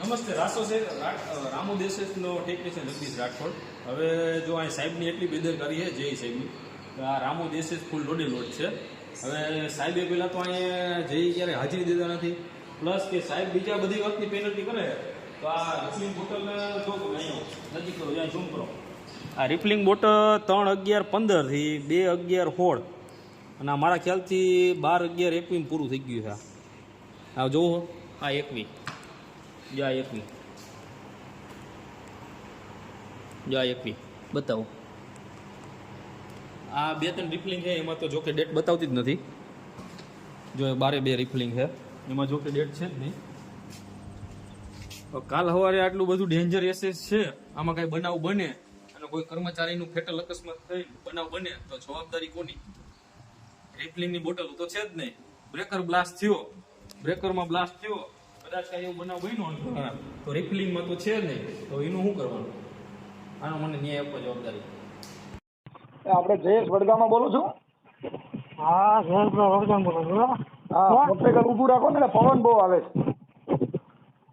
નમસ્તે, રાસો છે રામુ દેશેશનો ટેકનિશિયન જગદીશ રાઠોડ. હવે જો અહીં સાહેબની એટલી બેદરકારી છે, જય સાહેબની. આ રામુ દેશેશ ફૂલ લોડે લોડ છે. હવે સાહેબે પહેલાં તો અહીંયા જઈ ક્યારે હાજરી દેતા નથી. પ્લસ કે સાહેબ બીજા બધી વખતની પેનલ્ટી કરે, તો આ રિફિલિંગ બોટલ જો નજીક કરો જ્યાં ઝૂમ કરો. આ રિફિલિંગ બોટલ ત્રણ અગિયાર પંદરથી બે અગિયાર સોળ. અને મારા ખ્યાલથી બાર અગિયાર એકવીસ પૂરું થઈ ગયું છે. આ જોવો. આ એકવી. જા એકવી જા એકવી બતાવો આ બે ત્રણ રિફિલિંગ છે એમાં તો જોકે ડેટ બતાવતી જ નથી જો બારે બે રિફિલિંગ છે એમાં જોકે ડેટ છે જ નહીં કાલ સવારે આટલું બધું ડેન્જર એસેસ છે આમાં કાંઈ બનાવ બને અને કોઈ કર્મચારીનું ફેટલ અકસ્માત થઈ બનાવ બને તો જવાબદારી કોની રિફલિંગની બોટલ તો છે જ નહીં બ્રેકર બ્લાસ્ટ થયો બ્રેકરમાં બ્લાસ્ટ થયો કદાચ કાંઈ એવું બનાવ બન્યો હોય તો. રિફિલિંગમાં તો છે નહીં. તો એનું શું કરવાનું? આનો મને ન્યાય આપવો જવાબદારી. આપણે જયેશ વડગામાં બોલું છું? હા જયેશ વડગામ બોલો છો હા મોટરસાઇકલ ઊભું રાખો ને પવન બહુ આવે છે.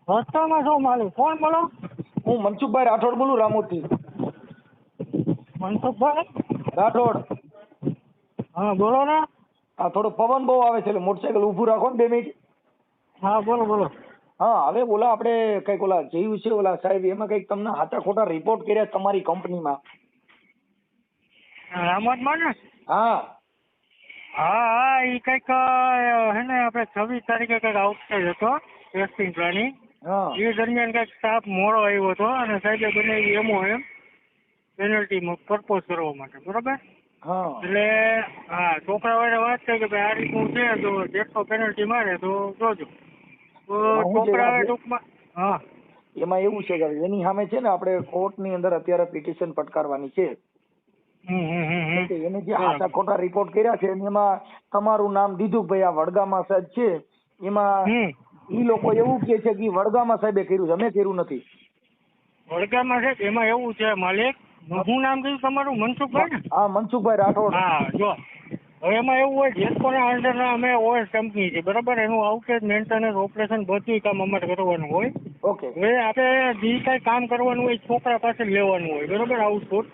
રસ્તામાં છો માલિક? કોણ બોલો. હું મનસુખભાઈ રાઠોડ બોલું રામોદથી મનસુખભાઈ? રાઠોડ. હા બોલો ને. હા થોડો પવન બહુ આવે છે એટલે મોટરસાઇકલ ઊભું રાખો ને બે મિનિટ. હા બોલો બોલો. હા હવે ઓલા આપણે કંઈક ઓલા જોયું છે ઓલા સાહેબ એમાં કંઈક તમને હાચા ખોટા રિપોર્ટ કર્યા તમારી કંપનીમાં રામોદમાં ને? હા. હા હા એ કંઈક હે ને આપણે છવ્વીસ તારીખે કંઈક આઉટસાઇડ હતો ટેસ્ટિંગ પ્લાનિંગ હા. એ દરમિયાન કંઈક સ્ટાફ મોડો આવ્યો હતો અને સાહેબે બને એમો એમ પેનલ્ટી પરપોઝ કરવા માટે બરોબર? હા. એટલે હા છોકરાઓને વાત થઈ કે ભાઈ આ રીતનું છે તો જેટલો પેનલ્ટી મારે તો જોજો. ટૂંકમાં હા. એમાં એવું છે કે એની સામે છે ને આપણે કોર્ટની અંદર અત્યારે પિટિશન પટકારવાની છે. એને જે આટા ખોટા રિપોર્ટ કર્યા છે એમાં તમારું નામ દીધું ભાઈ આ વડગામા સાહેબ છે. એમાં ઈ લોકો એવું કે છે કે વડગામા સાહેબે કર્યું છે. અમે કર્યું નથી. વડગામાં સાહેબ એમાં એવું છે માલિક હું નામ કીધું તમારું? મનસુખભાઈ હા મનસુખભાઈ રાઠોડ. હા જો. હવે એમાં એવું હોય જેટકોના અંડરના અમે ઓએસ કંપની છે બરાબર? એનું આઉટેજ મેન્ટેનન્સ ઓપરેશન બધું કામ અમારે કરવાનું હોય. ઓકે. હવે આપણે જે કાંઈ કામ કરવાનું હોય છોકરા પાસે લેવાનું હોય બરાબર? આઉટપુટ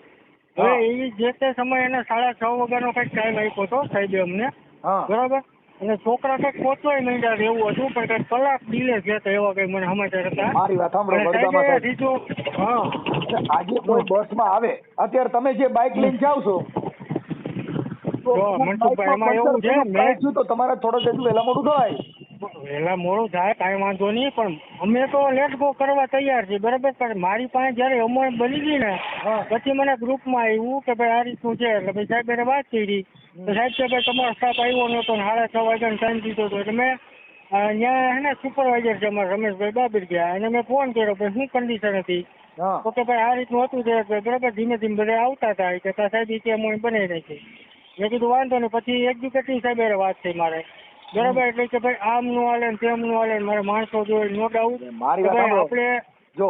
હવે એ જે તે સમય એને સાડા છ વાગ્યાનો કંઈક ટાઈમ આપ્યો હતો સાહેબે અમને. હા. બરાબર? અને છોકરા કંઈક પહોંચવાય જાય એવું હતું પણ કંઈક કલાક ડીલે થયા હતા એવા કંઈ મને સમાચાર હતા. મારી વાત સાંભળો હા. આજે કોઈ બસમાં આવે અત્યારે તમે જે બાઇક લઈને જાવ છો મનસુખભાઈ, એમાં એવું છે, મેં- તો તમારે થોડો વહેલા મોડું થાય. વહેલા મોડું થાય કાંઈ વાંધો નહીં પણ અમે તો લેટ ગો કરવા તૈયાર છીએ બરાબર? પણ મારી પાસે જ્યારે અમોય બની ગઈ ને પછી મને ગ્રુપમાં આવ્યું કે ભાઈ આ રીતનું છે એટલે ભાઈ સાહેબ એને વાત કરી. તો સાહેબ કે ભાઈ તમારો સ્ટાફ આવ્યો નહોતો ને સાડા છ વાગ્યાનો ટાઈમ દીધો હતો. એટલે મેં અહીંયા હે ને સુપરવાઇઝર છે અમારા રમેશભાઈ બાબીર ગયા અને મેં ફોન કર્યો ભાઈ શું કન્ડિશન હતી? તો કે ભાઈ આ રીતનું હતું બરાબર? ધીમે ધીમે બધા આવતા હતા કે સાહેબ એ કે બનાવી નાખી. મેં કીધું વાંધો નહીં. પછી એક્ઝિક્યુટિવ સાહેબ વાત થઈ મારે. બરાબર એટલે કે ભાઈ આમ નું હાલે ને તેમ નું હાલે મારે માણસો જોઈએ નો ડાઉટ મારી વાત આપણે જો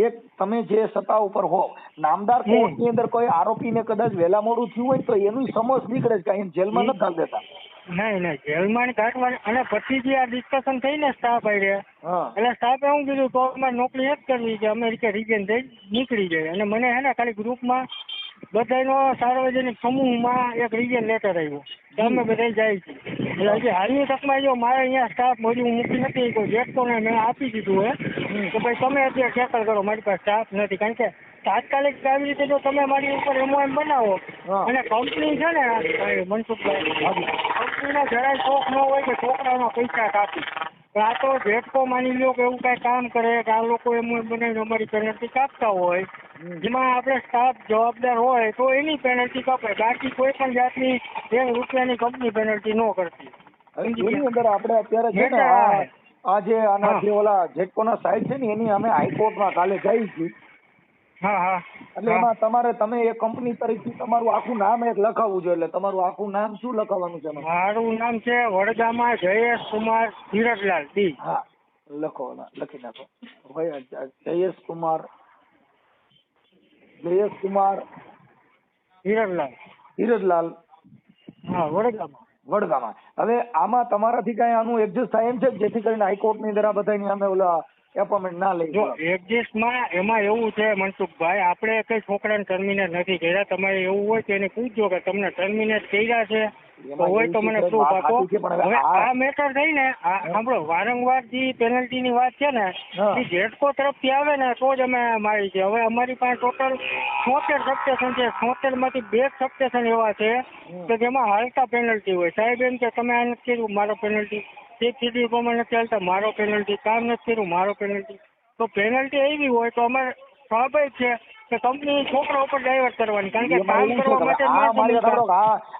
એક તમે જે સત્તા ઉપર હો નામદાર કોર્ટની અંદર કોઈ આરોપીને કદાચ વહેલા મોડું થયું હોય તો એનું સમજ નીકળે છે કાંઈ જેલમાં નથી ઘાલ દેતા નહીં નહીં જેલમાં ને કાઢવાની અને પછી જે આ ડિસ્કશન થઈ ને સ્ટાફ આઈ હા. એટલે સ્ટાફે હું કીધું તો અમારે નોકરી એ જ કરવી કે અમેરિકા રિજન થઈ નીકળી જાય અને મને હે ને ખાલી ગ્રુપમાં બધાનો સાર્વજનિક સમૂહમાં એક રિજન લેટર આવ્યો અમે બધા જાય છે. એટલે હજી હાલની તકમાં જો મારે અહીંયા સ્ટાફ મળી હું મૂકી નથી કોઈ વ્યક્તોને મેં આપી દીધું હે. કે ભાઈ તમે અત્યારે ખેતર કરો મારી પાસે સ્ટાફ નથી. કારણ કે તાત્કાલિક આવી રીતે જો તમે મારી ઉપર એમઓએમ બનાવો અને કંપની છે ને મનસુખભાઈ કંપનીનો જરાય શોખ ન હોય કે છોકરાઓના પૈસા કાપી. આ તો ભેટકો માની લ્યો કે એવું કઈ કામ કરે કે આ લોકો એમ બનાવીને અમારી પેનલ્ટી કાપતા હોય. જેમાં આપણે સ્ટાફ જવાબદાર હોય તો એની પેનલ્ટી કાપે. બાકી કોઈ પણ જાતની એક રૂપિયાની કંપની પેનલ્ટી ન કરતી. એની અંદર આપણે અત્યારે છે ને આ જે આના જે ઓલા જેટકોના સાઈડ છે ને એની અમે હાઈકોર્ટમાં કાલે જઈ છીએ હા હા એટલે એમાં તમારે તમે એ કંપની તરીકે તમારું આખું નામ એક લખાવવું જોઈએ. એટલે તમારું આખું નામ શું લખાવવાનું છે મારું નામ છે વડગામાં જયેશ કુમાર ધીરજલાલ ડી હા લખો લખી નાખો. ભાઈ જયેશ કુમાર જયેશ કુમાર ધીરજલાલ ધીરજલાલ હા વડગામાં. વડગામાં. હવે આમાં તમારાથી કઈ આનું એડજસ્ટ થાય એમ છે જેથી કરીને હાઈકોર્ટની અંદર આ બધાની અમે ઓલા એપોઇન્ટમેન્ટ ના લઈ જો એડજસ્ટમાં એમાં એવું છે મનસુખભાઈ આપણે કઈ છોકરાને ટર્મિનેટ નથી કર્યા. તમારે એવું હોય તો એને પૂછજો કે તમને ટર્મિનેટ કર્યા છે તો હોય તો મને છે, પણ હવે આ- મેટર થઈ ને સાંભળો વારંવાર જે પેનલ્ટી ની વાત છે ને એ જેટકો તરફથી આવે ને તો જ અમે મારી છે. હવે અમારી પાસે ટોટલ છોતેર સબસ્ટેશન છે. છોતેરમાંથી બે સબસ્ટેશન એવા છે કે જેમાં હાલતા પેનલ્ટી હોય. સાહેબ એમ કે તમે આ નથી મારો પેનલ્ટી તે કીધી પ્રમાણે ચાલતા મારો પેનલ્ટી કામ નથી કર્યું મારો પેનલ્ટી તો પેનલ્ટી આવી હોય તો અમારે સ્વાભાવિક છે કે કંપની છોકરા ઉપર ડાયવર્ટ કરવાની કારણ કે કામ કરવા માટે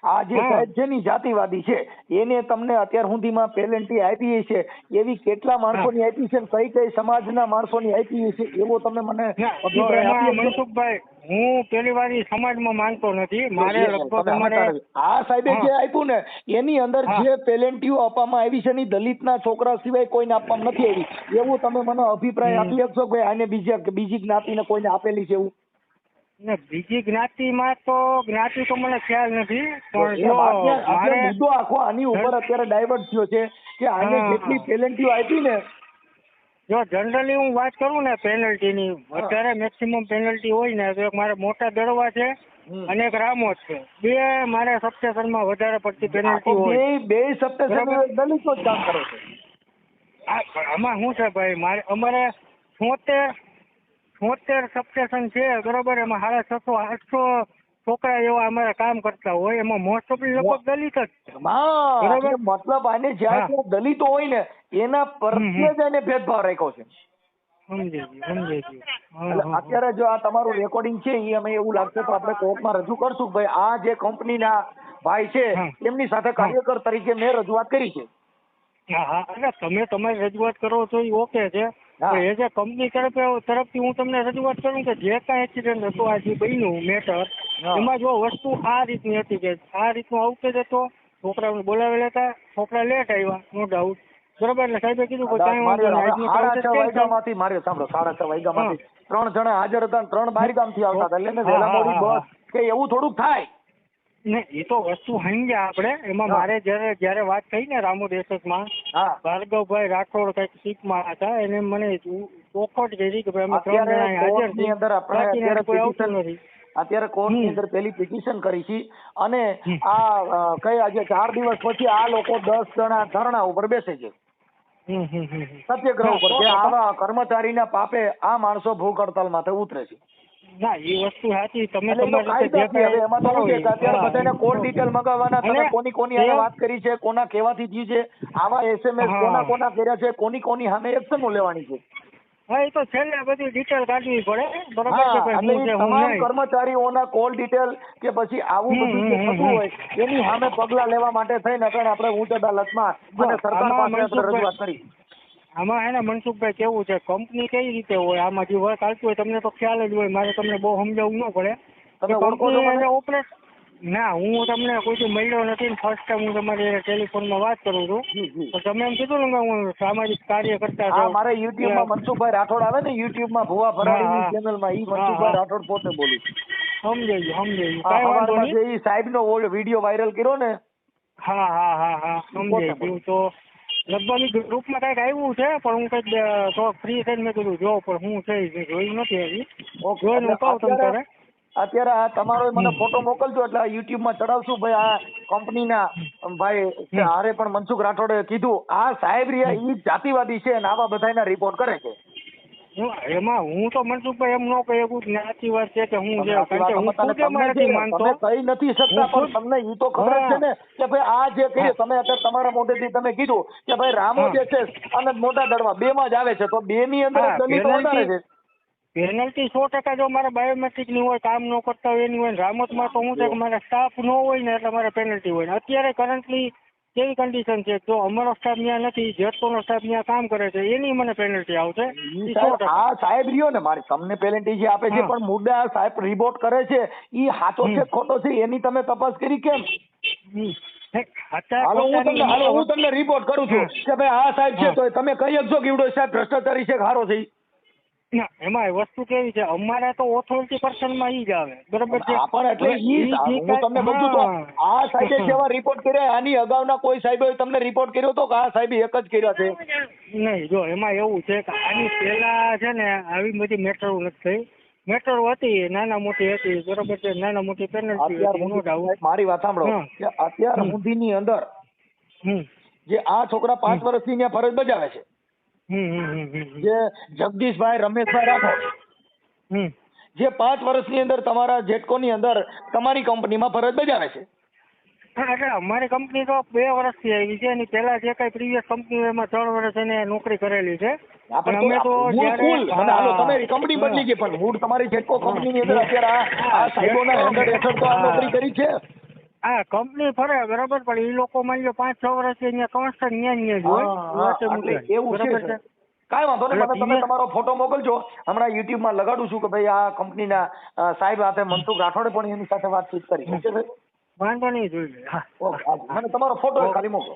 આ જે. સાહેબ છે ને જાતિવાદી છે એને તમને અત્યાર સુધીમાં પેલેન્ટી આપી છે એવી કેટલા માણસોની આપી છે કઈ કઈ કઈ સમાજના માણસોની આપી છે એવો તમે મને? મનસુખભાઈ હું પેલી વાર સમાજમાં માનતો નથી. મારે લગભગ અમારે આ સાહેબે જે આપ્યું ને એની અંદર જે પેલેન્ટીઓ આપવામાં આવી છે ને દલિતના છોકરા સિવાય કોઈને આપવામાં નથી આવી. એવું તમે મને અભિપ્રાય આપી શકશો કે આને બીજા બીજી જ્ઞાતિને કોઈને આપેલી છે એવું? ને બીજી જ્ઞાતિમાં તો જ્ઞાતિ તો મને ખ્યાલ નથી પણ મુદ્દો આખો આની ઉપર અત્યારે ડાયવર્ટ થયો છે કે આને. જેટલી પેલેન્ટીઓ આપી ને જો જનરલી હું વાત કરું ને પેનલ્ટીની અત્યારે મેક્સિમમ પેનલ્ટી હોય ને તો એક મારે મોટા દડવા છે અને એક રામોદ છે. બે મારે સબસ્ટેશનમાં વધારે પડતી પેનલ્ટી હોય. બે સપ્ટેશન દલિતો જ કામ કરે છે. આમાં શું છે ભાઈ? મારે અમારે છોતેર છોતેર સપ્ટેશન છે બરોબર? એમાં સાડા છસો આઠસો છોકરા એવા અમારા કામ કરતા હોય એમાં મોસ્ટ ઓફ લગભગ દલિત જ બરાબર. મતલબ આને જ્યાં. ત્યાં દલિતો હોય ને એના પ્રત્યે જ એને ભેદભાવ રાખ્યો છે. અત્યારે જો આ તમારું રેકોર્ડિંગ છે એ અમે એવું લાગશે તો આપણે કોર્ટમાં રજૂ કરશું ભાઈ આ જે કંપનીના ભાઈ છે. એમની સાથે કાર્યકર તરીકે મેં રજૂઆત કરી છે હા હા એટલે તમે તમારી રજૂઆત કરો છો એ ઓકે છે એ જે કંપની તરફ તરફથી હું તમને રજૂઆત કરું કે જે કાંઈ એક્સિડન્ટ હતો આજે બન્યું મેટર. એમાં જો વસ્તુ આ રીતની હતી કે આ રીતનો આવું જ હતો છોકરાઓને બોલાવેલા હતા છોકરા લેટ આવ્યા નો ડાઉટ બરોબર? એટલે સાહેબે કીધું કે કાંઈ વાંધો નહીં સાડા છ process કેમ છે? વાગ્યામાંથી મારે સાંભળો સાડા છ વાગ્યામાંથી. ત્રણ જણા હાજર હતા ત્રણ બહાર ગામથી આવતા હતા એટલે વહેલા મોડી બસ કે એવું થોડુંક થાય. ને એ તો વસ્તુ સમજ્યા આપણે એમાં મારે જયારે જ્યારે વાત થઈ ને એસએસમાં હા. ભાર્ગવભાઈ રાઠોડ કંઈક સીટમાં હતા એને મને ચોખવટ કરી કે ભાઈ અમે ત્રણ જણા હાજર છીએ. કોઈ આવતું નથી. અત્યારે કોર્ટની. અંદર પેલી પિટિશન કરી છે અને આ કઈ આજે ચાર દિવસ પછી આ લોકો દસ જણા ધરણા ઉપર બેસે છે. સત્યાગ્રહ ઉપર કે. આવા કર્મચારીના પાપે આ માણસો ભૂખ હડતાલ માથે ઉતરે છે ના એ વસ્તુ સાચી તમે એમાં તો કે અત્યારે બધાને કોલ ડિટેલ મગાવવાના તમે કોની કોની હારે વાત કરી છે કોના કેવાથી જી છે આવા એસએમએસ. કોના કોના કર્યા છે કોની કોની સામે એક્શનો લેવાની છે હા એ તો છેલ્લે બધી ડિટેલ કાઢવી પડે બરોબર હા ભાઈ હું છે હું તમામ નહીં. કર્મચારીઓના કોલ ડિટેલ કે પછી આવું બધું જે થતું હોય એની સામે પગલા લેવા માટે થઈને અત્યારે આપણે ઉચ્ચ અદાલતમાં અને સરકાર આમાં પાસે આપણે મનસુખભાઈ- રજૂઆત કરી. આમાં હે ને મનસુખભાઈ કેવું છે કંપની કઈ રીતે હોય? આમાં જે વર્ક આવતું હોય તમને તો ખ્યાલ જ હોય મારે તમને બહુ સમજાવવું ન પડે. તમે ઓળખો છો મને? ઓપરેટ ના હું તમને કોઈથી મળ્યો નથી ફર્સ્ટ ટાઈમ હું તમારી ટેલિફોનમાં વાત કરું છું. તો તમે એમ કીધું ને કે હું સામાજિક કાર્ય કરતા છું મારે યુટ્યુબમાં મનસુખભાઈ રાઠોડ આવે ને યુટ્યુબમાં ભુવા ભરાડીની ચેનલમાં ઈ મનસુખભાઈ. રાઠોડ પોતે બોલું સમજાઈ સમજાઈ હા, વાંધો નહીં. જે ઈ ઓલ્ડ વીડિયો વાયરલ કર્યો ને હા હા હા હા. સમજાઈ ગયું તો લગભગ ગ્રુપમાં કાંઈક આવ્યું છે પણ હું કંઈક ફ્રી થઈને મેં કીધું જો પણ હું છે જોયું નથી હજી જોઈને કહું તમ અત્યારે- આ તમારો મને ફોટો મોકલજો એટલે યુટ્યુબમાં ચડાવશું. ભાઈ આ કંપનીના ભાઈ હારે પણ મનસુખ રાઠોડે કીધું આ સાહેબ રહ્યા ઈ જાતિવાદી છે અને આવા બધાના રિપોર્ટ કરે છે. એમાં હું તો મનસુખભાઈ એમ ન કહી શકું જ્ઞાતિવાદ છે કે હું કે હું વાત નથી માનતો? કઈ નથી શકતા પણ તમને ઈ તો ખબર છે ને કે ભાઈ આ જે કહ્યું તમે અત્યારે તમારા મોઢેથી તમે કીધું કે ભાઈ રામો જે છે અને મોટા દળવા બે માં જ આવે છે. તો બે ની અંદર દલિત વધારે છે. પેનલ્ટી સો ટકા જો મારે બાયોમેટ્રિકની હોય કામ ન કરતા હોય એની હોય ને રામતમાં તો હું છે કે મારે સ્ટાફ ન હોય ને એટલે મારે પેનલ્ટી હોય. ને અત્યારે કરન્ટલી કેવી કન્ડિશન છે? જો અમારો સ્ટાફ ત્યાં નથી જેટકોનો સ્ટાફ ત્યાં કામ કરે છે એની મને પેનલ્ટી આવશે. ઈ સાહેબ રહ્યો ને મારી તમને પેનલ્ટી જે આપે છે પણ મુદ્દા સાહેબ રિપોર્ટ કરે છે ઈ હાથો છે ખોટો છે એની તમે તપાસ કરી કેમ. હે, હાલો હું તમને હાલો હું તમને રિપોર્ટ કરું છું. કે ભાઈ આ સાહેબ છે તો તમે કહી શકશો કે ઈવડો સાહેબ ભ્રષ્ટાચારી છે હારો છે ઈ? ના એમાં એ વસ્તુ કેવી છે? અમારે તો ઓથોરિટી પર્સનમાં ઈ જ આવે. બરોબર છે? પણ એટલે ઈ હું તમને બધું તો આ સાહેબે જેવા રિપોર્ટ કર્યા આની અગાઉના કોઈ સાહેબે તમને રિપોર્ટ કર્યો તો કે આ સાહેબે એક જ કર્યા છે? નહીં જો એમાં એવું છે કે આની પહેલા છે ને આવી બધી મેટરો નથી થઈ. મેટરો હતી નાના મોટી હતી બરોબર છે? નાના મોટી પેનલ્ટી મારી વાત સાંભળો. કે અત્યાર. સુધીની અંદર જે આ છોકરા પાંચ વર્ષથી ત્યાં ફરજ બજાવે છે. જે જગદીશભાઈ રમેશભાઈ રાઠોડ. જે પાંચ વર્ષની અંદર તમારા જેટકોની અંદર તમારી કંપનીમાં ફરજ બજાવે છે. એટલે અમારી કંપની તો બે વર્ષથી આવી છે એની પહેલા જે કઈ પ્રીવિયસ કંપની એમાં ત્રણ વર્ષ એને નોકરી કરેલી છે. અમે તો. તમારી કંપની બદલી ગઈ પણ મૂળ તમારી જેટકો કંપનીની અંદર અત્યારે આ સાહેબોના હેઠળ તો આ નોકરી કરી છે. હા કંપની ફરે બરાબર? પણ એ લોકો માની લો પાંચ છ વર્ષથી અહીંયા કોન્સ્ટન્ટ ન્યા ને ન્યા હોય. એવું છે કાંઈ વાંધો નહીં તમે તમારો ફોટો મોકલજો. હમણાં યુટ્યુબમાં લગાડું છું કે ભાઈ આ કંપનીના સાહેબ સાથે મનસુખ રાઠોડે પણ એની સાથે વાતચીત કરી. વાંધો નહીં જોઈ લે. હા મને તમારો ફોટો ખાલી મોકલો.